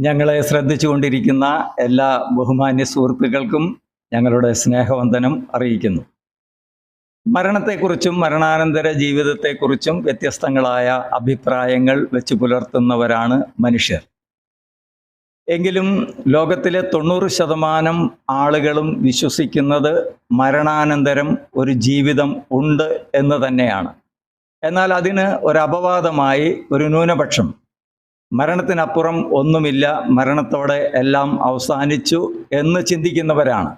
ഞങ്ങളെ ശ്രദ്ധിച്ചുകൊണ്ടിരിക്കുന്ന എല്ലാ ബഹുമാന്യ സുഹൃത്തുക്കൾക്കും ഞങ്ങളുടെ സ്നേഹവന്ദനം അറിയിക്കുന്നു. മരണത്തെക്കുറിച്ചും മരണാനന്തര ജീവിതത്തെക്കുറിച്ചും വ്യത്യസ്തങ്ങളായ അഭിപ്രായങ്ങൾ വെച്ച് പുലർത്തുന്നവരാണ് മനുഷ്യർ. എങ്കിലും ലോകത്തിലെ തൊണ്ണൂറ് ശതമാനം ആളുകളും വിശ്വസിക്കുന്നത് മരണാനന്തരം ഒരു ജീവിതം ഉണ്ട് എന്ന് തന്നെയാണ്. എന്നാൽ അതിന് ഒരു അപവാദമായി ഒരു ന്യൂനപക്ഷം മരണത്തിനപ്പുറം ഒന്നുമില്ല മരണത്തോടെ എല്ലാം അവസാനിച്ചു എന്ന് ചിന്തിക്കുന്നവരാണ്.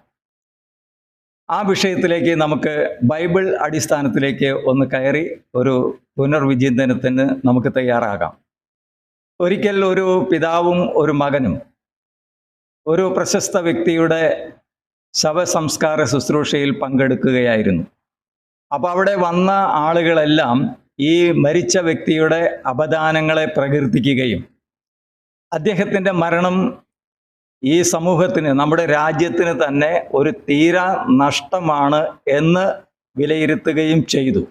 ആ വിഷയത്തിലേക്ക് നമുക്ക് ബൈബിൾ അടിസ്ഥാനത്തിലേക്ക് ഒന്ന് കയറി ഒരു പുനർവിചിന്തനത്തിന് നമുക്ക് തയ്യാറാകാം. ഒരിക്കൽ ഒരു പിതാവും ഒരു മകനും ഒരു പ്രശസ്ത വ്യക്തിയുടെ ശവസംസ്കാര ശുശ്രൂഷയിൽ പങ്കെടുക്കുകയായിരുന്നു. അപ്പോൾ അവിടെ വന്ന ആളുകളെല്ലാം ഈ മരിച്ച വ്യക്തിയുടെ അപദാനങ്ങളെ പ്രകീർത്തിക്കുകയും അദ്ദേഹത്തിന്റെ മരണം ഈ സമൂഹത്തിന് നമ്മുടെ രാജ്യത്തിന് തന്നെ ഒരു തീരാ നഷ്ടമാണ് എന്ന് വിലയിരുത്തുകയും ചെയ്തു.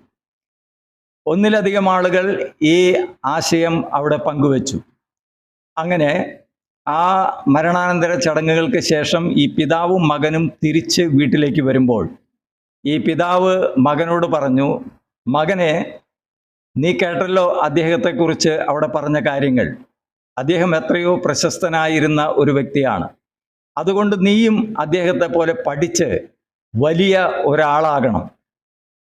ഒന്നിലധികം ആളുകൾ ഈ ആശയം അവിടെ പങ്കുവച്ചു. അങ്ങനെ ആ മരണാനന്തര ചടങ്ങുകൾക്ക് ശേഷം ഈ പിതാവും മകനും തിരിച്ച് വീട്ടിലേക്ക് വരുമ്പോൾ ഈ പിതാവ് മകനോട് പറഞ്ഞു മകനെ നീ കേട്ടല്ലോ അദ്ദേഹത്തെക്കുറിച്ച് അവിടെ പറഞ്ഞ കാര്യങ്ങൾ. അദ്ദേഹം എത്രയോ പ്രശസ്തനായിരുന്ന ഒരു വ്യക്തിയാണ്. അതുകൊണ്ട് നീയും അദ്ദേഹത്തെ പോലെ പഠിച്ച് വലിയ ഒരാളാകണം.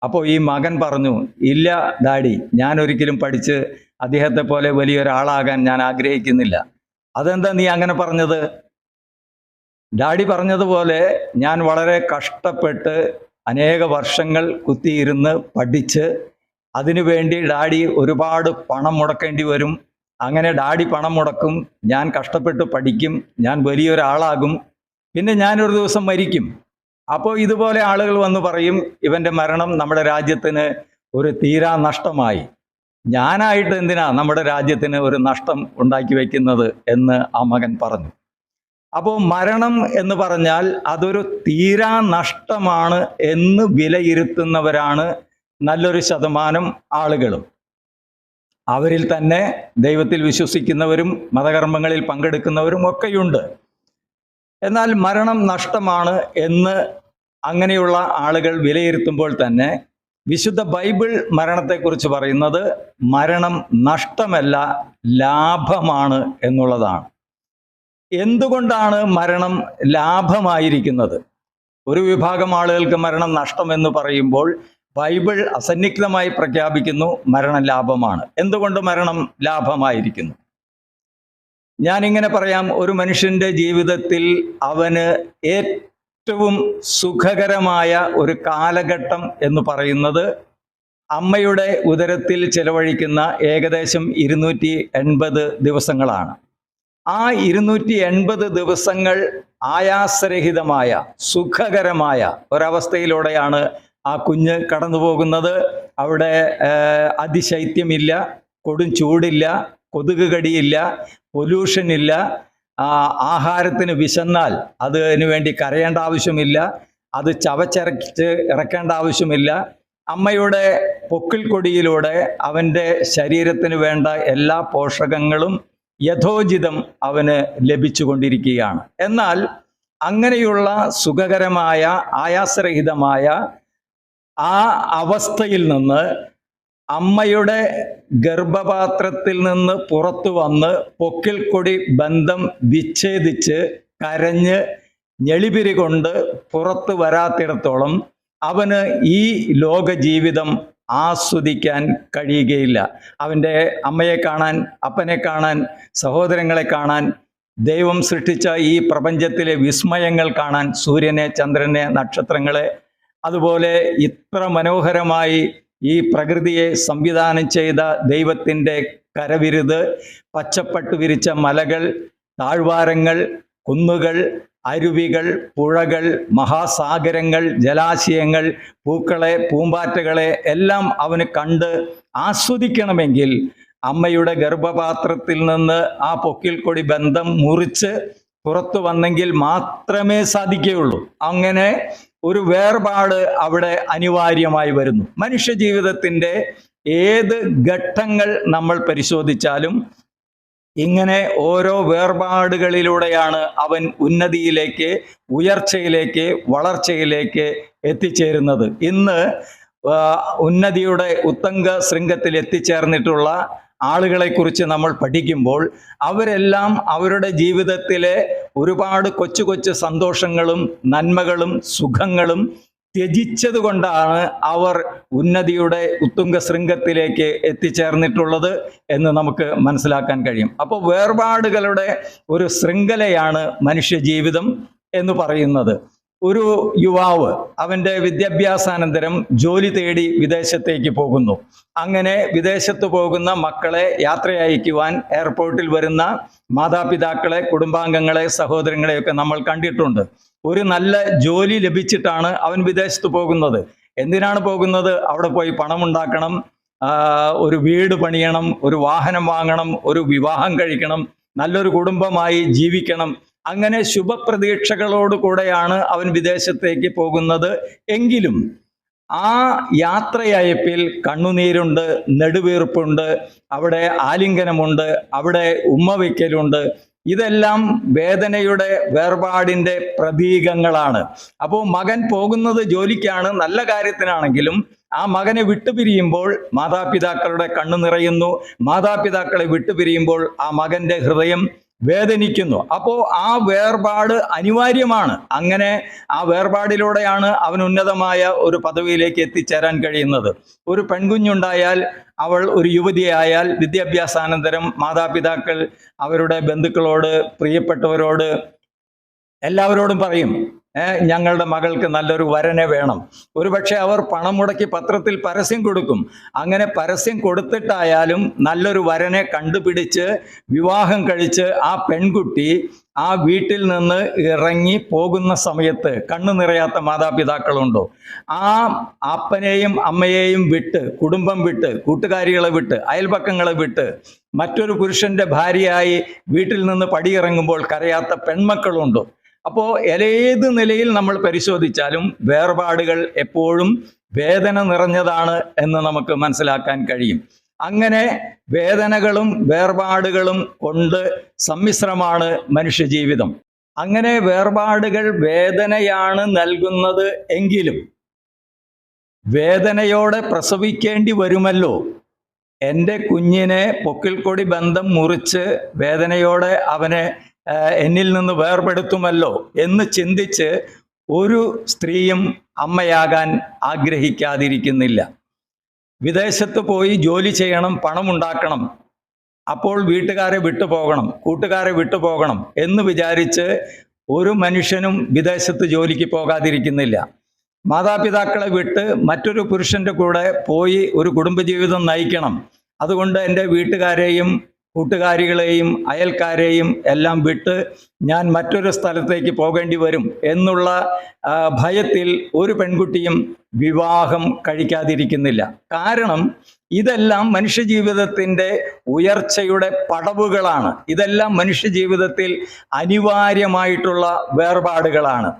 അപ്പോൾ ഈ മകൻ പറഞ്ഞു ഇല്ല ഡാഡി ഞാൻ ഒരിക്കലും പഠിച്ച് അദ്ദേഹത്തെ പോലെ വലിയൊരാളാകാൻ ഞാൻ ആഗ്രഹിക്കുന്നില്ല. അതെന്താ നീ അങ്ങനെ പറഞ്ഞത്? ഡാഡി പറഞ്ഞതുപോലെ ഞാൻ വളരെ കഷ്ടപ്പെട്ട് അനേക വർഷങ്ങൾ കുത്തിയിരുന്ന് പഠിച്ച് അതിനുവേണ്ടി ഡാഡി ഒരുപാട് പണം മുടക്കേണ്ടി വരും. അങ്ങനെ ഡാഡി പണം മുടക്കും ഞാൻ കഷ്ടപ്പെട്ട് പഠിക്കും ഞാൻ വലിയൊരാളാകും. പിന്നെ ഞാനൊരു ദിവസം മരിക്കും. അപ്പോൾ ഇതുപോലെ ആളുകൾ വന്ന് പറയും ഇവന്റെ മരണം നമ്മുടെ രാജ്യത്തിന് ഒരു തീരാ നഷ്ടമായി. ഞാനായിട്ട് എന്തിനാ നമ്മുടെ രാജ്യത്തിന് ഒരു നഷ്ടം ഉണ്ടാക്കി വയ്ക്കുന്നത് എന്ന് ആ മകൻ പറഞ്ഞു. അപ്പോൾ മരണം എന്ന് പറഞ്ഞാൽ അതൊരു തീരാ നഷ്ടമാണ് എന്ന് വിലയിരുത്തുന്നവരാണ് നല്ലൊരു ശതമാനം ആളുകളും. അവരിൽ തന്നെ ദൈവത്തിൽ വിശ്വസിക്കുന്നവരും മതകർമ്മങ്ങളിൽ പങ്കെടുക്കുന്നവരും ഒക്കെയുണ്ട്. എന്നാൽ മരണം നഷ്ടമാണ് എന്ന് അങ്ങനെയുള്ള ആളുകൾ വിലയിരുത്തുമ്പോൾ തന്നെ വിശുദ്ധ ബൈബിൾ മരണത്തെക്കുറിച്ച് പറയുന്നത് മരണം നഷ്ടമല്ല ലാഭമാണ് എന്നുള്ളതാണ്. എന്തുകൊണ്ടാണ് മരണം ലാഭമായിരിക്കുന്നത്? ഒരു വിഭാഗം ആളുകൾക്ക് മരണം നഷ്ടമെന്ന് പറയുമ്പോൾ ബൈബിൾ അസന്നിഗ്ധമായി പ്രഖ്യാപിക്കുന്നു മരണം ലാഭമാണ്. എന്തുകൊണ്ട് മരണം ലാഭമായിരിക്കുന്നു? ഞാനിങ്ങനെ പറയാം ഒരു മനുഷ്യന്റെ ജീവിതത്തിൽ അവന് ഏറ്റവും സുഖകരമായ ഒരു കാലഘട്ടം എന്ന് പറയുന്നത് അമ്മയുടെ ഉദരത്തിൽ ചെലവഴിക്കുന്ന ഏകദേശം ഇരുന്നൂറ്റി എൺപത് ദിവസങ്ങളാണ്. ആ ഇരുന്നൂറ്റി എൺപത് ദിവസങ്ങൾ ആയാസരഹിതമായ സുഖകരമായ ഒരവസ്ഥയിലൂടെയാണ് ആ കുഞ്ഞ് കടന്നു പോകുന്നത് അവിടെ അതിശൈത്യമില്ല കൊടും ചൂടില്ല കൊതുക് കടിയില്ല പൊല്യൂഷൻ ഇല്ല ആഹാരത്തിന് വിശന്നാൽ അതിനു വേണ്ടി കരയേണ്ട ആവശ്യമില്ല അത് ചവച്ചിറച്ച് ഇറക്കേണ്ട ആവശ്യമില്ല. അമ്മയുടെ പൊക്കിൽ കൊടിയിലൂടെ അവന്റെ ശരീരത്തിന് വേണ്ട എല്ലാ പോഷകങ്ങളും യഥോചിതം അവന് ലഭിച്ചുകൊണ്ടിരിക്കുകയാണ്. എന്നാൽ അങ്ങനെയുള്ള സുഖകരമായ ആയാസരഹിതമായ ആ അവസ്ഥയിൽ നിന്ന് അമ്മയുടെ ഗർഭപാത്രത്തിൽ നിന്ന് പുറത്തു വന്ന് പൊക്കിൽ കൊടി ബന്ധം വിച്ഛേദിച്ച് കരഞ്ഞ് ഞെളിപിരി കൊണ്ട് പുറത്തു വരാത്തിടത്തോളം അവന് ഈ ലോക ജീവിതം ആസ്വദിക്കാൻ കഴിയുകയില്ല. അവന്റെ അമ്മയെ കാണാൻ അപ്പനെ കാണാൻ സഹോദരങ്ങളെ കാണാൻ ദൈവം സൃഷ്ടിച്ച ഈ പ്രപഞ്ചത്തിലെ വിസ്മയങ്ങൾ കാണാൻ സൂര്യനെ ചന്ദ്രനെ നക്ഷത്രങ്ങളെ അതുപോലെ ഇത്ര മനോഹരമായി ഈ പ്രകൃതിയെ സംവിധാനം ചെയ്ത ദൈവത്തിന്റെ കരവിരുത് പച്ചപ്പട്ട് വിരിച്ച മലകൾ താഴ്വാരങ്ങൾ കുന്നുകൾ അരുവികൾ പുഴകൾ മഹാസാഗരങ്ങൾ ജലാശയങ്ങൾ പൂക്കളെ പൂമ്പാറ്റകളെ എല്ലാം അവന് കണ്ട് ആസ്വദിക്കണമെങ്കിൽ അമ്മയുടെ ഗർഭപാത്രത്തിൽ നിന്ന് ആ പൊക്കിൽ കൊടി ബന്ധം മുറിച്ച് പുറത്തു വന്നെങ്കിൽ മാത്രമേ സാധിക്കുകയുള്ളൂ. അങ്ങനെ ഒരു വേർപാട് അവിടെ അനിവാര്യമായി വരുന്നു. മനുഷ്യ ജീവിതത്തിന്റെ ഏത് ഘട്ടങ്ങൾ നമ്മൾ പരിശോധിച്ചാലും ഇങ്ങനെ ഓരോ വേർപാടുകളിലൂടെയാണ് അവൻ ഉന്നതിയിലേക്ക് ഉയർച്ചയിലേക്ക് വളർച്ചയിലേക്ക് എത്തിച്ചേരുന്നത്. ഇന്ന് ഉന്നതിയുടെ ഉത്തങ്ക ശൃംഗത്തിൽ എത്തിച്ചേർന്നിട്ടുള്ള ആളുകളെ കുറിച്ച് നമ്മൾ പഠിക്കുമ്പോൾ അവരെല്ലാം അവരുടെ ജീവിതത്തിലെ ഒരുപാട് കൊച്ചു കൊച്ചു സന്തോഷങ്ങളും നന്മകളും സുഖങ്ങളും ത്യജിച്ചത് കൊണ്ടാണ് അവർ ഉന്നതിയുടെ ഉത്തുംഗ ശൃംഗത്തിലേക്ക് എത്തിച്ചേർന്നിട്ടുള്ളത് എന്ന് നമുക്ക് മനസ്സിലാക്കാൻ കഴിയും. അപ്പോൾ വേർപാടുകളുടെ ഒരു ശൃംഖലയാണ് മനുഷ്യജീവിതം എന്ന് പറയുന്നത്. ഒരു യുവാവ് അവന്റെ വിദ്യാഭ്യാസാനന്തരം ജോലി തേടി വിദേശത്തേക്ക് പോകുന്നു. അങ്ങനെ വിദേശത്ത് പോകുന്ന മക്കളെ യാത്രയയക്കുവാൻ എയർപോർട്ടിൽ വരുന്ന മാതാപിതാക്കളെ കുടുംബാംഗങ്ങളെ സഹോദരങ്ങളെയൊക്കെ നമ്മൾ കണ്ടിട്ടുണ്ട്. ഒരു നല്ല ജോലി ലഭിച്ചിട്ടാണ് അവൻ വിദേശത്ത് പോകുന്നത്. എന്തിനാണ് പോകുന്നത്? അവിടെ പോയി പണമുണ്ടാക്കണം ഒരു വീട് പണിയണം ഒരു വാഹനം വാങ്ങണം ഒരു വിവാഹം കഴിക്കണം നല്ലൊരു കുടുംബമായി ജീവിക്കണം. അങ്ങനെ ശുഭപ്രതീക്ഷകളോട് കൂടെയാണ് അവൻ വിദേശത്തേക്ക് പോകുന്നത്. എങ്കിലും ആ യാത്രയയപ്പിൽ കണ്ണുനീരുണ്ട് നെടുവീർപ്പുണ്ട് അവിടെ ആലിംഗനമുണ്ട് അവിടെ ഉമ്മ വയ്ക്കലുണ്ട് ഇതെല്ലാം വേദനയുടെ വേർപാടിന്റെ പ്രതീകങ്ങളാണ്. അപ്പോൾ മകൻ പോകുന്നത് ജോലിക്കാണ് നല്ല കാര്യത്തിനാണെങ്കിലും ആ മകനെ വിട്ടുപിരിയുമ്പോൾ മാതാപിതാക്കളുടെ കണ്ണു നിറയുന്നു. മാതാപിതാക്കളെ വിട്ടുപിരിയുമ്പോൾ ആ മകന്റെ ഹൃദയം വേദനിക്കുന്നു. അപ്പോൾ ആ വേർപാട് അനിവാര്യമാണ്. അങ്ങനെ ആ വേർപാടിലൂടെയാണ് അവൻ ഉന്നതമായ ഒരു പദവിയിലേക്ക് എത്തിച്ചേരാൻ കഴിയുന്നത്. ഒരു പെൺകുഞ്ഞുണ്ടായാൽ അവൾ ഒരു യുവതിയായാൽ വിദ്യാഭ്യാസാനന്തരം മാതാപിതാക്കൾ അവരുടെ ബന്ധുക്കളോട് പ്രിയപ്പെട്ടവരോട് എല്ലാവരോടും പറയും ഞങ്ങളുടെ മകൾക്ക് നല്ലൊരു വരനെ വേണം. ഒരുപക്ഷെ അവർ പണം മുടക്കി പത്രത്തിൽ പരസ്യം കൊടുക്കും. അങ്ങനെ പരസ്യം കൊടുത്തിട്ടായാലും നല്ലൊരു വരനെ കണ്ടുപിടിച്ച് വിവാഹം കഴിച്ച് ആ പെൺകുട്ടി ആ വീട്ടിൽ നിന്ന് ഇറങ്ങി പോകുന്ന സമയത്ത് കണ്ണു നിറയാത്ത മാതാപിതാക്കളുണ്ടോ? ആ അപ്പനെയും അമ്മയെയും വിട്ട് കുടുംബം വിട്ട് കൂട്ടുകാരികളെ വിട്ട് അയൽപക്കങ്ങളെ വിട്ട് മറ്റൊരു പുരുഷന്റെ ഭാര്യയായി വീട്ടിൽ നിന്ന് പടിയിറങ്ങുമ്പോൾ കരയാത്ത പെൺമക്കളുണ്ടോ? അപ്പോൾ ഏത് നിലയിൽ നമ്മൾ പരിശോധിച്ചാലും വേർപാടുകൾ എപ്പോഴും വേദന നിറഞ്ഞതാണ് എന്ന് നമുക്ക് മനസ്സിലാക്കാൻ കഴിയും. അങ്ങനെ വേദനകളും വേർപാടുകളും കൊണ്ട് സമ്മിശ്രമാണ് മനുഷ്യജീവിതം. അങ്ങനെ വേർപാടുകൾ വേദനയാണ് നൽകുന്നത് എങ്കിലും വേദനയോടെ പ്രസവിക്കേണ്ടി വരുമല്ലോ. എന്റെ കുഞ്ഞിനെ പൊക്കിൾക്കൊടി ബന്ധം മുറിച്ച് വേദനയോടെ അവനെ എന്നിൽ നിന്ന് വേർപെടുത്തുമല്ലോ എന്ന് ചിന്തിച്ച് ഒരു സ്ത്രീയും അമ്മയാകാൻ ആഗ്രഹിക്കാതിരിക്കുന്നില്ല. വിദേശത്ത് പോയി ജോലി ചെയ്യണം പണമുണ്ടാക്കണം. അപ്പോൾ വീട്ടുകാരെ വിട്ടുപോകണം കൂട്ടുകാരെ വിട്ടുപോകണം എന്ന് വിചാരിച്ച് ഒരു മനുഷ്യനും വിദേശത്ത് ജോലിക്ക് പോകാതിരിക്കുന്നില്ല. മാതാപിതാക്കളെ വിട്ട് മറ്റൊരു പുരുഷന്റെ കൂടെ പോയി ഒരു കുടുംബജീവിതം നയിക്കണം. അതുകൊണ്ട് എന്റെ വീട്ടുകാരെയും കൂട്ടുകാരികളെയും അയൽക്കാരെയും എല്ലാം വിട്ട് ഞാൻ മറ്റൊരു സ്ഥലത്തേക്ക് പോകേണ്ടി വരും എന്നുള്ള ഭയത്തിൽ ഒരു പെൺകുട്ടിയും വിവാഹം കഴിക്കാതിരിക്കുന്നില്ല. കാരണം ഇതെല്ലാം മനുഷ്യജീവിതത്തിന്റെ ഉയർച്ചയുടെ പടവുകളാണ്. ഇതെല്ലാം മനുഷ്യജീവിതത്തിൽ അനിവാര്യമായിട്ടുള്ള വേർപാടുകളാണ്.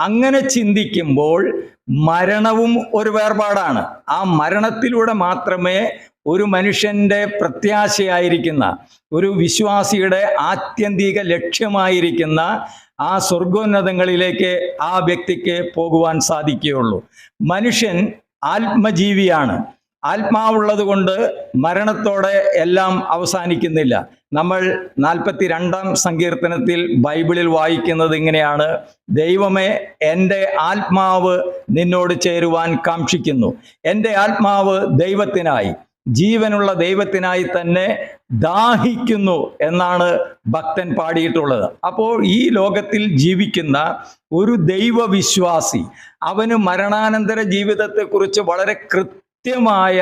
അങ്ങനെ ചിന്തിക്കുമ്പോൾ മരണവും ഒരു വേർപാടാണ്. ആ മരണത്തിലൂടെ മാത്രമേ ഒരു മനുഷ്യന്റെ പ്രത്യാശയായിരിക്കുന്ന ഒരു വിശ്വാസിയുടെ ആത്യന്തിക ലക്ഷ്യമായിരിക്കുന്ന ആ സ്വർഗോന്നതങ്ങളിലേക്ക് ആ വ്യക്തിക്ക് പോകുവാൻ സാധിക്കുകയുള്ളൂ. മനുഷ്യൻ ആത്മജീവിയാണ്. ആത്മാവുള്ളത് കൊണ്ട് മരണത്തോടെ എല്ലാം അവസാനിക്കുന്നില്ല. നമ്മൾ നാൽപ്പത്തി രണ്ടാം സങ്കീർത്തനത്തിൽ ബൈബിളിൽ വായിക്കുന്നത് ഇങ്ങനെയാണ്. ദൈവമേ എന്റെ ആത്മാവ് നിന്നോട് ചേരുവാൻ കാക്ഷിക്കുന്നു. എന്റെ ആത്മാവ് ദൈവത്തിനായി ജീവനുള്ള ദൈവത്തിനായി തന്നെ ദാഹിക്കുന്നു എന്നാണ് ഭക്തൻ പാടിയിട്ടുള്ളത്. അപ്പോൾ ഈ ലോകത്തിൽ ജീവിക്കുന്ന ഒരു ദൈവവിശ്വാസി അവന് മരണാനന്തര ജീവിതത്തെക്കുറിച്ച് വളരെ കൃത്യമായ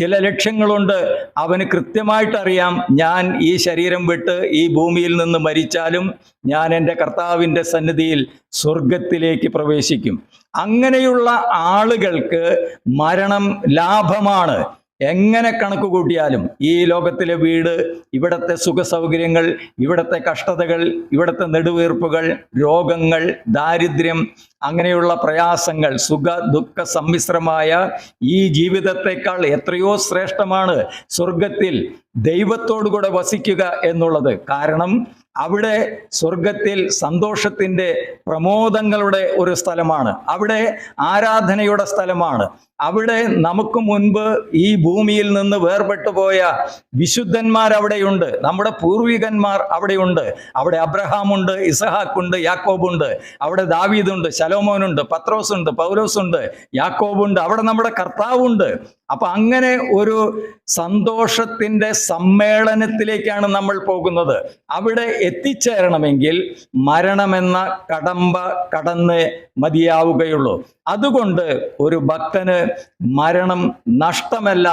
ചില ലക്ഷ്യങ്ങളുണ്ട്. അവന് കൃത്യമായിട്ടറിയാം ഞാൻ ഈ ശരീരം വിട്ട് ഈ ഭൂമിയിൽ നിന്ന് മരിച്ചാലും ഞാൻ എന്റെ കർത്താവിന്റെ സന്നിധിയിൽ സ്വർഗത്തിലേക്ക് പ്രവേശിക്കും. അങ്ങനെയുള്ള ആളുകൾക്ക് മരണം ലാഭമാണ്. എങ്ങനെ കണക്ക് കൂട്ടിയാലും ഈ ലോകത്തിലെ വീട് ഇവിടത്തെ സുഖ സൗകര്യങ്ങൾ ഇവിടത്തെ കഷ്ടതകൾ ഇവിടത്തെ നെടുവീർപ്പുകൾ രോഗങ്ങൾ ദാരിദ്ര്യം അങ്ങനെയുള്ള പ്രയാസങ്ങൾ സുഖ ദുഃഖ സമ്മിശ്രമായ ഈ ജീവിതത്തെക്കാൾ എത്രയോ ശ്രേഷ്ഠമാണ് സ്വർഗത്തിൽ ദൈവത്തോടുകൂടെ വസിക്കുക എന്നുള്ളത്. കാരണം അവിടെ സ്വർഗത്തിൽ സന്തോഷത്തിന്റെ പ്രമോദങ്ങളുടെ ഒരു സ്ഥലമാണ്. അവിടെ ആരാധനയുടെ സ്ഥലമാണ്. അവിടെ നമുക്ക് മുൻപ് ഈ ഭൂമിയിൽ നിന്ന് വേർപെട്ടു പോയ വിശുദ്ധന്മാർ അവിടെയുണ്ട് നമ്മുടെ പൂർവികന്മാർ അവിടെയുണ്ട്. അവിടെ അബ്രഹാമുണ്ട് ഇസഹാക്കുണ്ട് യാക്കോബുണ്ട്. അവിടെ ദാവീദുണ്ട് ശലോമോനുണ്ട് പത്രോസുണ്ട് പൗലോസുണ്ട് യാക്കോബുണ്ട്. അവിടെ നമ്മുടെ കർത്താവുണ്ട്. അപ്പൊ അങ്ങനെ ഒരു സന്തോഷത്തിന്റെ സമ്മേളനത്തിലേക്കാണ് നമ്മൾ പോകുന്നത്. അവിടെ എത്തിച്ചേരണമെങ്കിൽ മരണമെന്ന കടമ്പ കടന്ന് മതിയാവുകയുള്ളൂ. അതുകൊണ്ട് ഒരു ഭക്തന് മരണം നഷ്ടമല്ല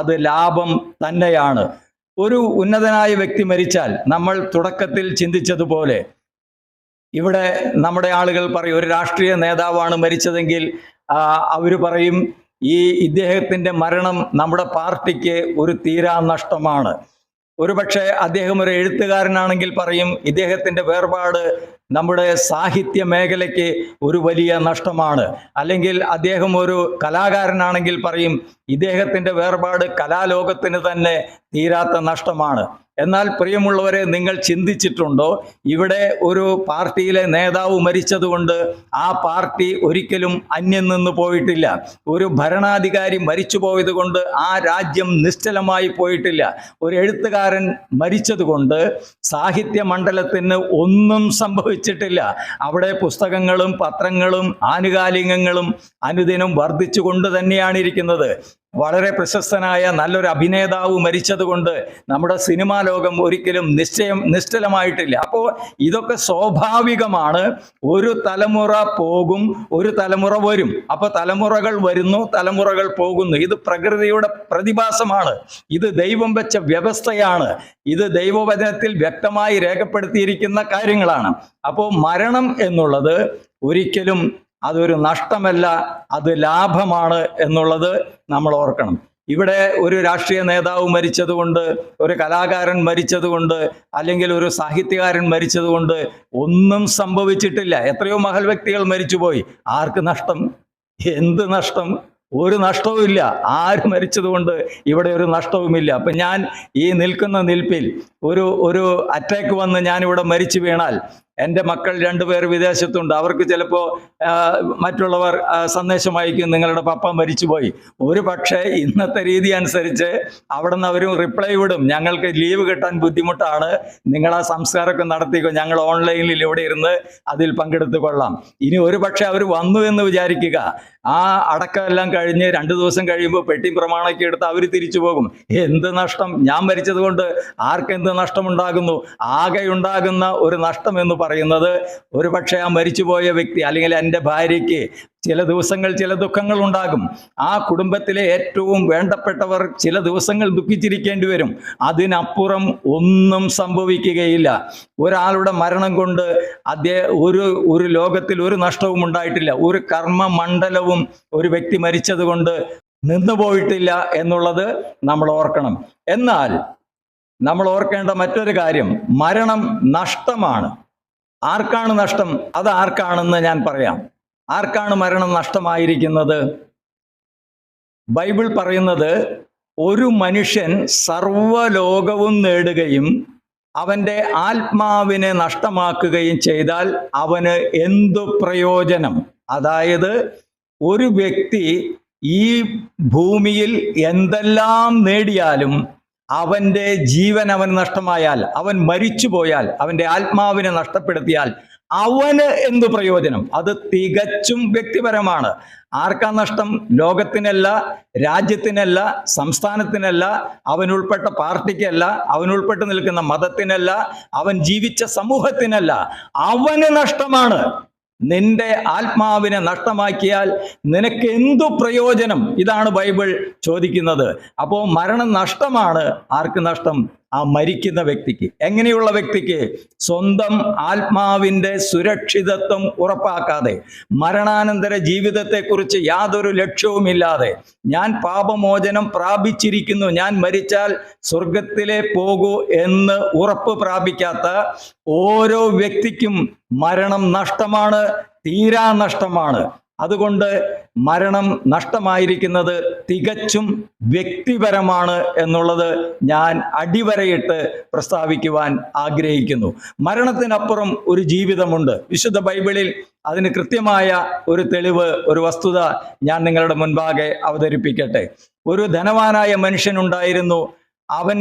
അത് ലാഭം തന്നെയാണ്. ഒരു ഉന്നതനായ വ്യക്തി മരിച്ചാൽ നമ്മൾ തുടക്കത്തിൽ ചിന്തിച്ചതുപോലെ ഇവിടെ നമ്മുടെ ആളുകൾ പറയും ഒരു രാഷ്ട്രീയ നേതാവാണ് മരിച്ചതെങ്കിൽ അവർ പറയും ഈ ഇദ്ദേഹത്തിന്റെ മരണം നമ്മുടെ പാർട്ടിക്ക് ഒരു തീരാ നഷ്ടമാണ്. ഒരുപക്ഷെ അദ്ദേഹം ഒരു എഴുത്തുകാരനാണെങ്കിൽ പറയും ഇദ്ദേഹത്തിന്റെ വേർപാട് നമ്മുടെ സാഹിത്യ മേഖലയ്ക്ക് ഒരു വലിയ നഷ്ടമാണ്. അല്ലെങ്കിൽ അദ്ദേഹം ഒരു കലാകാരനാണെങ്കിൽ പറയും ഇദ്ദേഹത്തിന്റെ വേർപാട് കലാലോകത്തിന് തന്നെ തീരാത്ത നഷ്ടമാണ്. എന്നാൽ പ്രിയമുള്ളവരെ നിങ്ങൾ ചിന്തിച്ചിട്ടുണ്ടോ? ഇവിടെ ഒരു പാർട്ടിയിലെ നേതാവ് മരിച്ചതുകൊണ്ട് ആ പാർട്ടി ഒരിക്കലും അന്യം നിന്ന് പോയിട്ടില്ല. ഒരു ഭരണാധികാരി മരിച്ചു പോയതുകൊണ്ട് ആ രാജ്യം നിശ്ചലമായി പോയിട്ടില്ല. ഒരു എഴുത്തുകാരൻ മരിച്ചതുകൊണ്ട് സാഹിത്യ മണ്ഡലത്തിന് ഒന്നും സംഭവിച്ചിട്ടില്ല. അവിടെ പുസ്തകങ്ങളും പത്രങ്ങളും ആനുകാലികങ്ങളും അനുദിനം വർദ്ധിച്ചു കൊണ്ട് തന്നെയാണ് ഇരിക്കുന്നത്. വളരെ പ്രശസ്തനായ നല്ലൊരു അഭിനേതാവ് മരിച്ചതുകൊണ്ട് നമ്മുടെ സിനിമാ ലോകം ഒരിക്കലും നിശ്ചയം നിശ്ചലമായിട്ടില്ല. അപ്പോൾ ഇതൊക്കെ സ്വാഭാവികമാണ്. ഒരു തലമുറ പോകും ഒരു തലമുറ വരും. അപ്പോൾ തലമുറകൾ വരുന്നു തലമുറകൾ പോകുന്നു. ഇത് പ്രകൃതിയുടെ പ്രതിഭാസമാണ്. ഇത് ദൈവം വെച്ച വ്യവസ്ഥയാണ്. ഇത് ദൈവവചനത്തിൽ വ്യക്തമായി രേഖപ്പെടുത്തിയിരിക്കുന്ന കാര്യങ്ങളാണ്. അപ്പോൾ മരണം എന്നുള്ളത് ഒരിക്കലും അതൊരു നഷ്ടമല്ല അത് ലാഭമാണ് എന്നുള്ളത് നമ്മൾ ഓർക്കണം. ഇവിടെ ഒരു രാഷ്ട്രീയ നേതാവ് മരിച്ചതുകൊണ്ട് ഒരു കലാകാരൻ മരിച്ചതുകൊണ്ട് അല്ലെങ്കിൽ ഒരു സാഹിത്യകാരൻ മരിച്ചതുകൊണ്ട് ഒന്നും സംഭവിച്ചിട്ടില്ല. എത്രയോ മഹൽ വ്യക്തികൾ മരിച്ചുപോയി. ആർക്ക് നഷ്ടം? എന്ത് നഷ്ടം? ഒരു നഷ്ടവുമില്ല ആര് മരിച്ചതുകൊണ്ട് ഇവിടെ ഒരു നഷ്ടവുമില്ല അപ്പം ഞാൻ ഈ നിൽക്കുന്ന നിൽപ്പിൽ ഒരു ഒരു അറ്റാക്ക് വന്ന് ഞാനിവിടെ മരിച്ചു വീണാൽ എന്റെ മക്കൾ രണ്ടുപേർ വിദേശത്തുണ്ട്. അവർക്ക് ചിലപ്പോൾ മറ്റുള്ളവർ സന്ദേശം അയക്കും നിങ്ങളുടെ പപ്പ മരിച്ചുപോയി ഒരു പക്ഷേ ഇന്നത്തെ രീതി അനുസരിച്ച് അവിടെ നിന്ന് അവരും റിപ്ലൈ വിടും. ഞങ്ങൾക്ക് ലീവ് കിട്ടാൻ ബുദ്ധിമുട്ടാണ്. നിങ്ങൾ ആ സംസ്കാരമൊക്കെ നടത്തിക്കോ. ഞങ്ങൾ ഓൺലൈനിൽ ഇവിടെ ഇരുന്ന് അതിൽ പങ്കെടുത്തു കൊള്ളാം. ഇനി ഒരു പക്ഷേ അവർ വന്നു എന്ന് വിചാരിക്കുക. ആ അടക്കമെല്ലാം കഴിഞ്ഞ് രണ്ട് ദിവസം കഴിയുമ്പോൾ പെട്ടി പ്രമാണമൊക്കെ എടുത്ത് അവർ തിരിച്ചു പോകും. എന്ത് നഷ്ടം? ഞാൻ മരിച്ചത് കൊണ്ട് ആർക്കെന്ത് നഷ്ടമുണ്ടാകുന്നു? ആകെ ഉണ്ടാകുന്ന ഒരു നഷ്ടം എന്ന് പറയുന്നത് ഒരു പക്ഷേ ആ മരിച്ചുപോയ വ്യക്തി അല്ലെങ്കിൽ എന്റെ ഭാര്യയ്ക്ക് ചില ദിവസങ്ങൾ ചില ദുഃഖങ്ങൾ ഉണ്ടാകും. ആ കുടുംബത്തിലെ ഏറ്റവും വേണ്ടപ്പെട്ടവർ ചില ദിവസങ്ങൾ ദുഃഖിച്ചിരിക്കേണ്ടി വരും. അതിനപ്പുറം ഒന്നും സംഭവിക്കുകയില്ല. ഒരാളുടെ മരണം കൊണ്ട് അദ്ദേഹം ഒരു ഒരു ലോകത്തിൽ ഒരു നഷ്ടവും ഉണ്ടായിട്ടില്ല. ഒരു കർമ്മ മണ്ഡലവും ഒരു വ്യക്തി മരിച്ചത് കൊണ്ട് നിന്നുപോയിട്ടില്ല എന്നുള്ളത് നമ്മൾ ഓർക്കണം. എന്നാൽ നമ്മൾ ഓർക്കേണ്ട മറ്റൊരു കാര്യം മരണം നഷ്ടമാണ്. ആർക്കാണ് നഷ്ടം? അത് ആർക്കാണെന്ന് ഞാൻ പറയാം. ആർക്കാണ് മരണം നഷ്ടമായിരിക്കുന്നത്? ബൈബിൾ പറയുന്നത് ഒരു മനുഷ്യൻ സർവലോകവും നേടുകയും അവന്റെ ആത്മാവിനെ നഷ്ടമാക്കുകയും ചെയ്താൽ അവന് എന്തു പ്രയോജനം? അതായത് ഒരു വ്യക്തി ഈ ഭൂമിയിൽ എന്തെല്ലാം നേടിയാലും അവന്റെ ജീവൻ അവൻ നഷ്ടമായാൽ അവൻ മരിച്ചു പോയാൽ അവന്റെ ആത്മാവിനെ നഷ്ടപ്പെടുത്തിയാൽ അവന് എന്തു പ്രയോജനം? അത് തികച്ചും വ്യക്തിപരമാണ്. ആർക്കാ നഷ്ടം? ലോകത്തിനല്ല രാജ്യത്തിനല്ല സംസ്ഥാനത്തിനല്ല അവനുൾപ്പെട്ട പാർട്ടിക്കല്ല അവനുൾപ്പെട്ട് നിൽക്കുന്ന മതത്തിനല്ല അവൻ ജീവിച്ച സമൂഹത്തിനല്ല. അവന് നഷ്ടമാണ്. നിന്റെ ആത്മാവിനെ നഷ്ടമാക്കിയാൽ നിനക്ക് എന്തു പ്രയോജനം? ഇതാണ് ബൈബിൾ ചോദിക്കുന്നത്. അപ്പോൾ മരണം നഷ്ടമാണ്. ആർക്ക് നഷ്ടം? ആ മരിക്കുന്ന വ്യക്തിക്ക്. എങ്ങനെയുള്ള വ്യക്തിക്ക്? സ്വന്തം ആത്മാവിന്റെ സുരക്ഷിതത്വം ഉറപ്പാക്കാതെ മരണാനന്തര ജീവിതത്തെക്കുറിച്ച് യാതൊരു ലക്ഷ്യവുമില്ലാതെ ഞാൻ പാപമോചനം പ്രാപിച്ചിരിക്കുന്നു ഞാൻ മരിച്ചാൽ സ്വർഗത്തിലെ പോകൂ എന്ന് ഉറപ്പ് പ്രാപിക്കാത്ത ഓരോ വ്യക്തിക്കും മരണം നഷ്ടമാണ് തീരാ നഷ്ടമാണ്. അതുകൊണ്ട് മരണം നഷ്ടമായിരിക്കുന്നത് തികച്ചും വ്യക്തിപരമാണ് എന്നുള്ളത് ഞാൻ അടിവരയിട്ട് പ്രസ്താവിക്കുവാൻ ആഗ്രഹിക്കുന്നു. മരണത്തിനപ്പുറം ഒരു ജീവിതമുണ്ട്. വിശുദ്ധ ബൈബിളിൽ അതിന് കൃത്യമായ ഒരു തെളിവ് ഒരു വസ്തുത ഞാൻ നിങ്ങളുടെ മുൻപാകെ അവതരിപ്പിക്കട്ടെ. ഒരു ധനവാനായ മനുഷ്യനുണ്ടായിരുന്നു അവൻ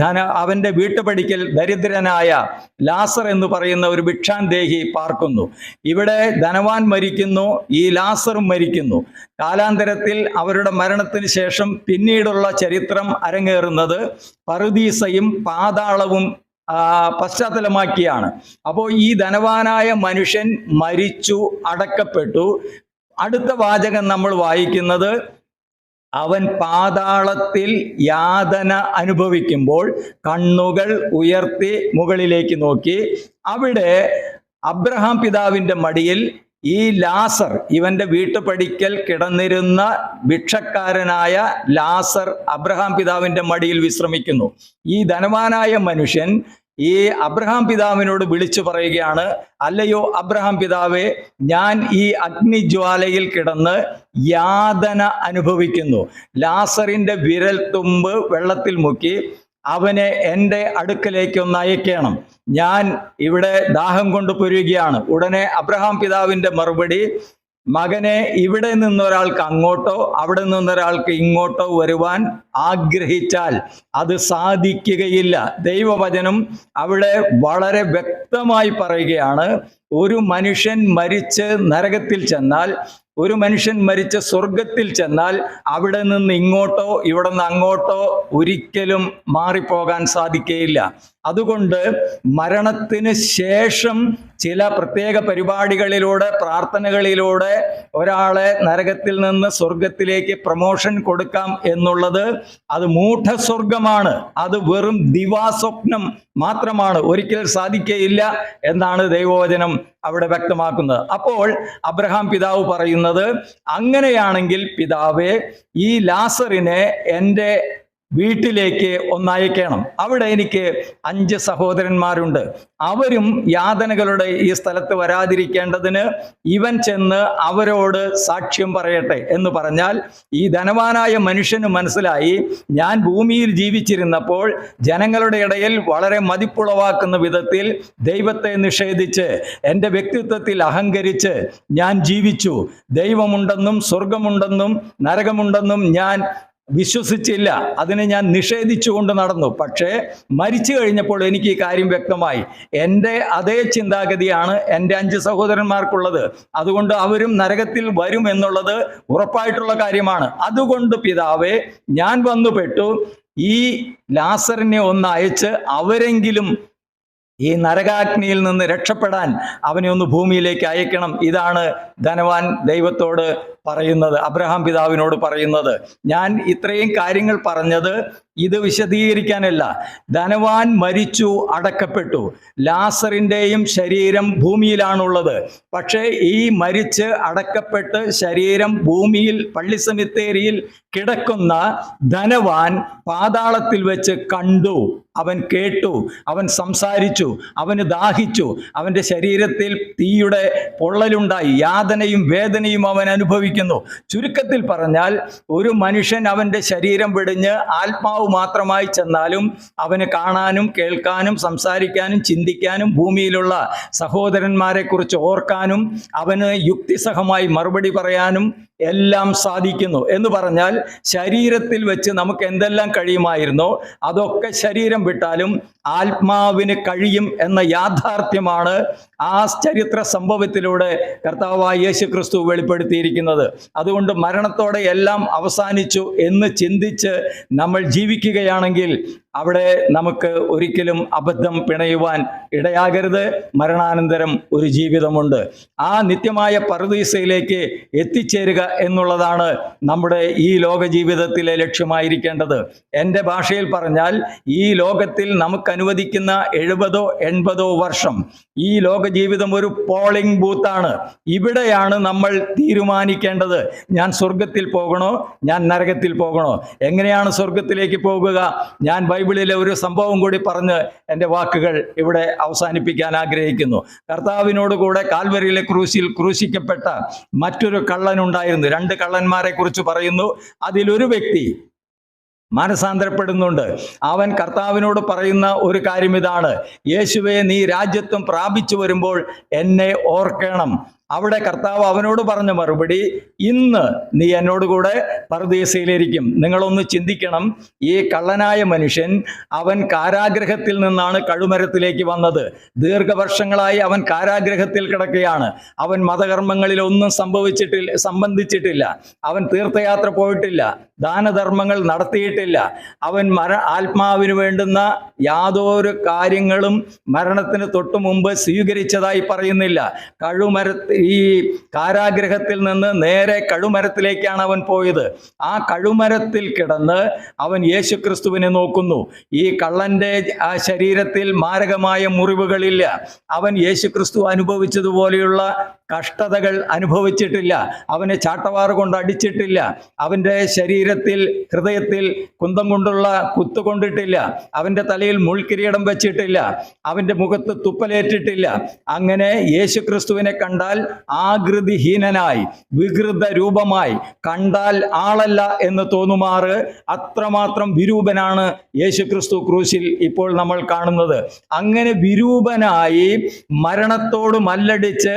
ധന അവന്റെ വീട്ടുപടിക്കൽ ദരിദ്രനായ ലാസർ എന്ന് പറയുന്ന ഒരു ഭിക്ഷാന്തേഹി പാർക്കുന്നു. ഇവിടെ ധനവാൻ മരിക്കുന്നു ഈ ലാസറും മരിക്കുന്നു. കാലാന്തരത്തിൽ അവരുടെ മരണത്തിന് ശേഷം പിന്നീടുള്ള ചരിത്രം അരങ്ങേറുന്നത് പറുദീസയും പാതാളവും പശ്ചാത്തലമാക്കിയാണ്. അപ്പോൾ ഈ ധനവാനായ മനുഷ്യൻ മരിച്ചു അടക്കപ്പെട്ടു. അടുത്ത വാചകം നമ്മൾ വായിക്കുന്നത് അവൻ പാതാളത്തിൽ യാതന അനുഭവിക്കുമ്പോൾ കണ്ണുകൾ ഉയർത്തി മുകളിലേക്ക് നോക്കി. അവിടെ അബ്രഹാം പിതാവിന്റെ മടിയിൽ ഈ ലാസർ ഇവന്റെ വീട്ടുപടിക്കൽ കിടന്നിരുന്ന ഭിക്ഷക്കാരനായ ലാസർ അബ്രഹാം പിതാവിന്റെ മടിയിൽ വിശ്രമിക്കുന്നു. ഈ ധനവാനായ മനുഷ്യൻ ഈ അബ്രഹാം പിതാവിനോട് വിളിച്ചു പറയുകയാണ് അല്ലയോ അബ്രഹാം പിതാവെ ഞാൻ ഈ അഗ്നിജ്വാലയിൽ കിടന്ന് യാതന അനുഭവിക്കുന്നു. ലാസറിന്റെ വിരൽ തുമ്പ് വെള്ളത്തിൽ മുക്കി അവനെ എന്റെ അടുക്കലേക്ക് ഒന്ന് അയക്കണം ഞാൻ ഇവിടെ ദാഹം കൊണ്ട് പൊരുകയാണ് ഉടനെ അബ്രഹാം പിതാവിന്റെ മറുപടി മകനെ ഇവിടെ നിന്നൊരാൾക്ക് അങ്ങോട്ടോ അവിടെ നിന്നൊരാൾക്ക് ഇങ്ങോട്ടോ വരുവാൻ ആഗ്രഹിച്ചാൽ അത് സാധിക്കുകയില്ല. ദൈവവചനം അവിടെ വളരെ വ്യക്തമായി പറയുകയാണ്. ഒരു മനുഷ്യൻ മരിച്ച് നരകത്തിൽ ചെന്നാൽ ഒരു മനുഷ്യൻ മരിച്ച് സ്വർഗത്തിൽ ചെന്നാൽ അവിടെ നിന്ന് ഇങ്ങോട്ടോ ഇവിടെ നിന്ന് അങ്ങോട്ടോ ഒരിക്കലും മാറിപ്പോകാൻ സാധിക്കുകയില്ല അതുകൊണ്ട് മരണത്തിന് ശേഷം ചില പ്രത്യേക പരിപാടികളിലൂടെ പ്രാർത്ഥനകളിലൂടെ ഒരാളെ നരകത്തിൽ നിന്ന് സ്വർഗത്തിലേക്ക് പ്രമോഷൻ കൊടുക്കാം എന്നുള്ളത് അത് മൂഢസ്വർഗമാണ് അത് വെറും ദിവാസ്വപ്നം മാത്രമാണ്. ഒരിക്കൽ സാധിക്കുകയില്ല എന്നാണ് ദൈവവചനം. അവിടെ വ്യക്തമാക്കുന്നത്. അപ്പോൾ അബ്രഹാം പിതാവ് പറയുന്നത് അങ്ങനെയാണെങ്കിൽ പിതാവേ ഈ ലാസറിനെ എന്റെ വീട്ടിലേക്ക് ഒന്നയക്കണം. അവിടെ എനിക്ക് അഞ്ച് സഹോദരന്മാരുണ്ട്. അവരും യാതനകളുടെ ഈ സ്ഥലത്ത് വരാതിരിക്കേണ്ടതിന് ഇവൻ ചെന്ന് അവരോട് സാക്ഷ്യം പറയട്ടെ എന്ന് പറഞ്ഞാൽ ഈ ധനവാനായ മനുഷ്യന് മനസ്സിലായി ഞാൻ ഭൂമിയിൽ ജീവിച്ചിരുന്നപ്പോൾ ജനങ്ങളുടെ ഇടയിൽ വളരെ മതിപ്പുളവാക്കുന്ന വിധത്തിൽ ദൈവത്തെ നിഷേധിച്ച് എന്റെ വ്യക്തിത്വത്തിൽ അഹങ്കരിച്ച് ഞാൻ ജീവിച്ചു. ദൈവമുണ്ടെന്നും സ്വർഗമുണ്ടെന്നും നരകമുണ്ടെന്നും ഞാൻ വിശ്വസിച്ചില്ല. അതിനെ ഞാൻ നിഷേധിച്ചുകൊണ്ട് നടന്നു. പക്ഷേ മരിച്ചു കഴിഞ്ഞപ്പോൾ എനിക്ക് ഈ കാര്യം വ്യക്തമായി. എന്റെ അതേ ചിന്താഗതിയാണ് എന്റെ അഞ്ച് സഹോദരന്മാർക്കുള്ളത്. അതുകൊണ്ട് അവരും നരകത്തിൽ വരും എന്നുള്ളത് ഉറപ്പായിട്ടുള്ള കാര്യമാണ്. അതുകൊണ്ട് പിതാവേ ഞാൻ വന്നുപെട്ടു. ഈ ലാസറിനെ ഒന്ന് അയച്ച് അവരെങ്കിലും ഈ നരകാഗ്നിയിൽ നിന്ന് രക്ഷപ്പെടാൻ അവനെ ഒന്ന് ഭൂമിയിലേക്ക് അയക്കണം. ഇതാണ് ധനവാൻ ദൈവത്തോട് പറയുന്നത് അബ്രഹാം പിതാവിനോട് പറയുന്നത്. ഞാൻ ഇത്രയും കാര്യങ്ങൾ പറഞ്ഞത് ഇത് വിശദീകരിക്കാനല്ല. ധനവാൻ മരിച്ചു അടക്കപ്പെട്ടു. ലാസറിന്റെയും ശരീരം ഭൂമിയിലാണുള്ളത്. പക്ഷേ ഈ മരിച്ച് അടക്കപ്പെട്ട് ശരീരം ഭൂമിയിൽ പള്ളി സെമിത്തേരിയിൽ കിടക്കുന്ന ധനവാൻ പാതാളത്തിൽ വെച്ച് കണ്ടു. അവൻ കേട്ടു അവൻ സംസാരിച്ചു അവന് ദാഹിച്ചു. അവന്റെ ശരീരത്തിൽ തീയുടെ പൊള്ളലുണ്ടായി. യാതനയും വേദനയും അവൻ അനുഭവിക്കുന്നു. ചുരുക്കത്തിൽ പറഞ്ഞാൽ ഒരു മനുഷ്യൻ അവന്റെ ശരീരം വെടിഞ്ഞ് ആത്മാവ് മാത്രമായി ചെന്നാലും അവന് കാണാനും കേൾക്കാനും സംസാരിക്കാനും ചിന്തിക്കാനും ഭൂമിയിലുള്ള സഹോദരന്മാരെ കുറിച്ച് ഓർക്കാനും അവന് യുക്തിസഹമായി മറുപടി പറയാനും എല്ലാം സാധിക്കുന്നു. എന്ന് പറഞ്ഞാൽ ശരീരത്തിൽ വെച്ച് നമുക്ക് എന്തെല്ലാം കഴിയുമായിരുന്നോ അതൊക്കെ ശരീരം വിട്ടാലും ആത്മാവിന് കഴിയും എന്ന യാഥാർത്ഥ്യമാണ് ആ ചരിത്ര സംഭവത്തിലൂടെ കർത്താവായ യേശു ക്രിസ്തു വെളിപ്പെടുത്തിയിരിക്കുന്നത്. അതുകൊണ്ട് മരണത്തോടെ എല്ലാം അവസാനിച്ചു എന്ന് ചിന്തിച്ച് നമ്മൾ ജീവിക്കുകയാണെങ്കിൽ അവിടെ നമുക്ക് ഒരിക്കലും അബദ്ധം പിണയുവാൻ ഇടയാകരുത്. മരണാനന്തരം ഒരു ജീവിതമുണ്ട്. ആ നിത്യമായ പറുദീസയിലേക്ക് എത്തിച്ചേരുക എന്നുള്ളതാണ് നമ്മുടെ ഈ ലോക ജീവിതത്തിലെ ലക്ഷ്യമായിരിക്കേണ്ടത്. എന്റെ ഭാഷയിൽ പറഞ്ഞാൽ ഈ ലോകത്തിൽ നമുക്ക് അനുവദിക്കുന്ന എഴുപതോ എൺപതോ വർഷം ഈ ലോക ജീവിതം ഒരു പോളിംഗ് ബൂത്താണ്. ഇവിടെയാണ് നമ്മൾ തീരുമാനിക്കേണ്ടത്. ഞാൻ സ്വർഗത്തിൽ പോകണോ? ഞാൻ നരകത്തിൽ പോകണോ? എങ്ങനെയാണ് സ്വർഗത്തിലേക്ക് പോകുക? ഞാൻ ബൈബിളിലെ ഒരു സംഭവം കൂടി പറഞ്ഞ് എന്റെ വാക്കുകൾ ഇവിടെ അവസാനിപ്പിക്കാൻ ആഗ്രഹിക്കുന്നു. കർത്താവിനോട് കൂടെ കാൽവരിയിലെ ക്രൂശിൽ ക്രൂശിക്കപ്പെട്ട മറ്റൊരു കള്ളനുണ്ടായിരുന്നു. രണ്ട് കള്ളന്മാരെ കുറിച്ച് പറയുന്നു. അതിലൊരു വ്യക്തി മാനസാന്തരപ്പെടുന്നുണ്ട്. അവൻ കർത്താവിനോട് പറയുന്ന ഒരു കാര്യം ഇതാണ്. യേശുവെ നീ രാജ്യത്വം പ്രാപിച്ചു വരുമ്പോൾ എന്നെ ഓർക്കണം. അവിടെ കർത്താവ് അവനോട് പറഞ്ഞ മറുപടി ഇന്ന് നീ എന്നോട് കൂടെ പർദേശയിലിരിക്കും. നിങ്ങളൊന്ന് ചിന്തിക്കണം. ഈ കള്ളനായ മനുഷ്യൻ അവൻ കാരാഗ്രഹത്തിൽ നിന്നാണ് കഴുമരത്തിലേക്ക് വന്നത്. ദീർഘവർഷങ്ങളായി അവൻ കാരാഗ്രഹത്തിൽ കിടക്കുകയാണ്. അവൻ മതകർമ്മങ്ങളിൽ ഒന്നും സംഭവിച്ചിട്ടില്ല സംബന്ധിച്ചിട്ടില്ല. അവൻ തീർത്ഥയാത്ര പോയിട്ടില്ല. ദാനധർമ്മങ്ങൾ നടത്തിയിട്ടില്ല. അവൻ മര ആത്മാവിന് വേണ്ടുന്ന യാതൊരു കാര്യങ്ങളും മരണത്തിന് തൊട്ടു മുമ്പ് സ്വീകരിച്ചതായി പറയുന്നില്ല. കഴുമര ഈ കാരാഗ്രഹത്തിൽ നിന്ന് നേരെ കഴുമരത്തിലേക്കാണ് അവൻ പോയത്. ആ കഴുമരത്തിൽ കിടന്ന് അവൻ യേശുക്രിസ്തുവിനെ നോക്കുന്നു. ഈ കള്ളന്റെ ആ ശരീരത്തിൽ മാരകമായ മുറിവുകളില്ല. അവൻ യേശുക്രിസ്തു അനുഭവിച്ചതുപോലെയുള്ള കഷ്ടതകൾ അനുഭവിച്ചിട്ടില്ല. അവനെ ചാട്ടവാറ് കൊണ്ട് അടിച്ചിട്ടില്ല. അവന്റെ ശരീരത്തിൽ ഹൃദയത്തിൽ കുന്തം കൊണ്ടുള്ള കുത്തു കൊണ്ടിട്ടില്ല. അവന്റെ തലയിൽ മുൾക്കിരീടം വെച്ചിട്ടില്ല. അവന്റെ മുഖത്ത് തുപ്പലേറ്റിട്ടില്ല. അങ്ങനെ യേശുക്രിസ്തുവിനെ കണ്ടാൽ ആകൃതിഹീനനായി വികൃത രൂപമായി കണ്ടാൽ ആളല്ല എന്ന് തോന്നുമാറ് അത്രമാത്രം വിരൂപനാണ് യേശുക്രിസ്തു ക്രൂശിൽ ഇപ്പോൾ നമ്മൾ കാണുന്നത്. അങ്ങനെ വിരൂപനായി മരണത്തോട് മല്ലടിച്ച്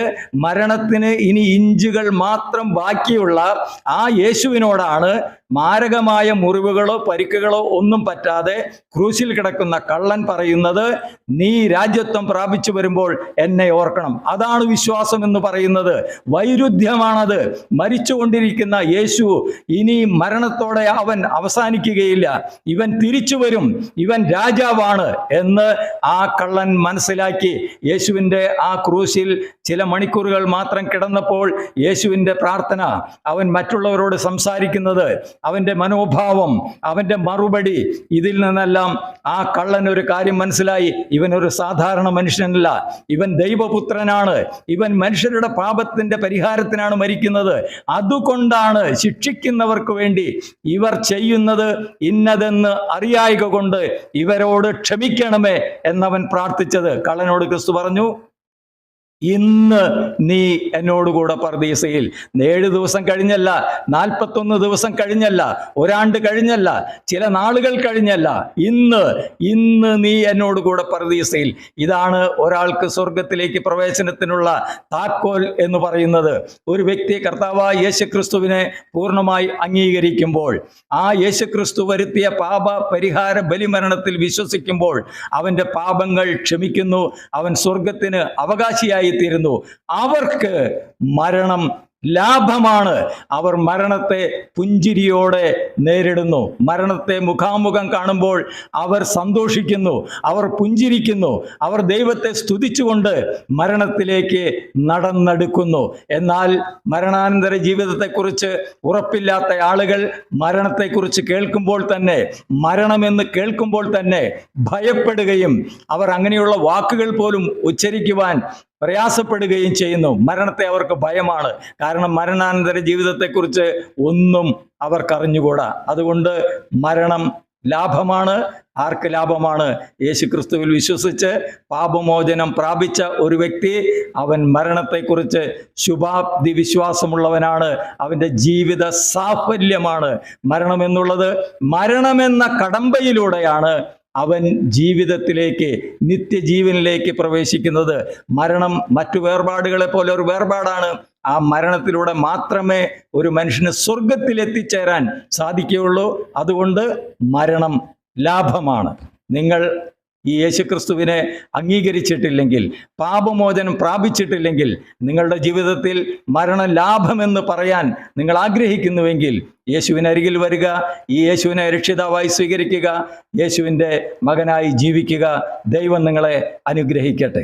മരണത്തിന് ഇനി ഇഞ്ചുകൾ മാത്രം ബാക്കിയുള്ള ആ യേശുവിനോടാണ് മാരകമായ മുറിവുകളോ പരിക്കുകളോ ഒന്നും പറ്റാതെ ക്രൂശിൽ കിടക്കുന്ന കള്ളൻ പറയുന്നത് നീ രാജ്യത്വം പ്രാപിച്ചു വരുമ്പോൾ എന്നെ ഓർക്കണം. അതാണ് വിശ്വാസം എന്ന് പറയുന്നത്. വൈരുദ്ധ്യമാണത്. മരിച്ചുകൊണ്ടിരിക്കുന്ന യേശു ഇനി മരണത്തോടെ അവൻ അവസാനിക്കുകയില്ല. ഇവൻ തിരിച്ചു വരും. ഇവൻ രാജാവാണ് എന്ന് ആ കള്ളൻ മനസ്സിലാക്കി. യേശുവിന്റെ ആ ക്രൂശിൽ ചില മണിക്കൂറുകൾ മാത്രം കിടന്നപ്പോൾ യേശുവിന്റെ പ്രാർത്ഥന അവൻ മറ്റുള്ളവരോട് സംസാരിക്കുന്നത് അവന്റെ മനോഭാവം അവന്റെ മറുപടി ഇതിൽ നിന്നെല്ലാം ആ കള്ളൻ ഒരു കാര്യം മനസ്സിലായി. ഇവൻ ഒരു സാധാരണ മനുഷ്യനല്ല. ഇവൻ ദൈവപുത്രനാണ്. ഇവൻ മനുഷ്യരുടെ പാപത്തിന്റെ പരിഹാരത്തിനാണ് മരിക്കുന്നത്. അതുകൊണ്ടാണ് ശിക്ഷിക്കുന്നവർക്ക് വേണ്ടി ഇവർ ചെയ്യുന്നത് ഇന്നതെന്ന് അറിയായിക കൊണ്ട് ഇവരോട് ക്ഷമിക്കണമേ എന്നവൻ പ്രാർത്ഥിച്ചത്. കള്ളനോട് ക്രിസ്തു പറഞ്ഞു ഇന്ന് നീ എന്നോടുകൂടെ പർദീസയിൽ. ഏഴ് ദിവസം കഴിഞ്ഞല്ല നാൽപ്പത്തൊന്ന് ദിവസം കഴിഞ്ഞല്ല ഒരാണ്ട് കഴിഞ്ഞല്ല ചില നാളുകൾ കഴിഞ്ഞല്ല. ഇന്ന് ഇന്ന് നീ എന്നോടുകൂടെ പർദീസയിൽ. ഇതാണ് ഒരാൾക്ക് സ്വർഗത്തിലേക്ക് പ്രവേശനത്തിനുള്ള താക്കോൽ എന്ന് പറയുന്നത്. ഒരു വ്യക്തി കർത്താവായ യേശുക്രിസ്തുവിനെ പൂർണമായി അംഗീകരിക്കുമ്പോൾ ആ യേശുക്രിസ്തു വരുത്തിയ പാപ പരിഹാര ബലിമരണത്തിൽ വിശ്വസിക്കുമ്പോൾ അവന്റെ പാപങ്ങൾ ക്ഷമിക്കുന്നു അവൻ സ്വർഗത്തിന് അവകാശിയായി തീരുന്നു അവർക്ക് മരണം ലാഭമാണ്. അവർ മരണത്തെ പുഞ്ചിരിയോടെ നേരിടുന്നു. മരണത്തെ മുഖാമുഖം കാണുമ്പോൾ അവർ സന്തോഷിക്കുന്നു. അവർ പുഞ്ചിരിക്കുന്നു. അവർ ദൈവത്തെ സ്തുതിച്ചുകൊണ്ട് മരണത്തിലേക്ക് നടന്നെടുക്കുന്നു. എന്നാൽ മരണാനന്തര ജീവിതത്തെക്കുറിച്ച് ഉറപ്പില്ലാത്ത ആളുകൾ മരണത്തെക്കുറിച്ച് കേൾക്കുമ്പോൾ തന്നെ മരണമെന്ന് കേൾക്കുമ്പോൾ തന്നെ ഭയപ്പെടുകയും അവർ അങ്ങനെയുള്ള വാക്കുകൾ പോലും ഉച്ചരിക്കുവാൻ പ്രയാസപ്പെടുകയും ചെയ്യുന്നു. മരണത്തെ അവർക്ക് ഭയമാണ്. കാരണം മരണാനന്തര ജീവിതത്തെക്കുറിച്ച് ഒന്നും അവർക്കറിഞ്ഞുകൂടാ. അതുകൊണ്ട് മരണം ലാഭമാണ് ആർക്ക് ലാഭമാണ്? യേശുക്രിസ്തുവിൽ വിശ്വസിച്ച് പാപമോചനം പ്രാപിച്ച ഒരു വ്യക്തി അവൻ മരണത്തെക്കുറിച്ച് ശുഭാപ്തി വിശ്വാസമുള്ളവനാണ്. അവന്റെ ജീവിത സാഫല്യമാണ്. മരണമെന്നുള്ളത് മരണമെന്ന കടമ്പയിലൂടെയാണ് അവൻ ജീവിതത്തിലേക്ക് നിത്യജീവനിലേക്ക് പ്രവേശിക്കുന്നത് മരണം മറ്റു വേർപാടുകളെ പോലെ ഒരു വേർപാടാണ്. ആ മരണത്തിലൂടെ മാത്രമേ ഒരു മനുഷ്യന് സ്വർഗത്തിൽ എത്തിച്ചേരാൻ സാധിക്കുകയുള്ളൂ. അതുകൊണ്ട് മരണം ലാഭമാണ്. നിങ്ങൾ ഈ യേശുക്രിസ്തുവിനെ അംഗീകരിച്ചിട്ടില്ലെങ്കിൽ പാപമോചനം പ്രാപിച്ചിട്ടില്ലെങ്കിൽ നിങ്ങളുടെ ജീവിതത്തിൽ മരണം ലാഭമെന്ന് പറയാൻ നിങ്ങൾ ആഗ്രഹിക്കുന്നുവെങ്കിൽ യേശുവിനരികിൽ വരിക ഈ യേശുവിനെ രക്ഷിതാവായി സ്വീകരിക്കുക യേശുവിന്റെ മകനായി ജീവിക്കുക ദൈവം നിങ്ങളെ അനുഗ്രഹിക്കട്ടെ.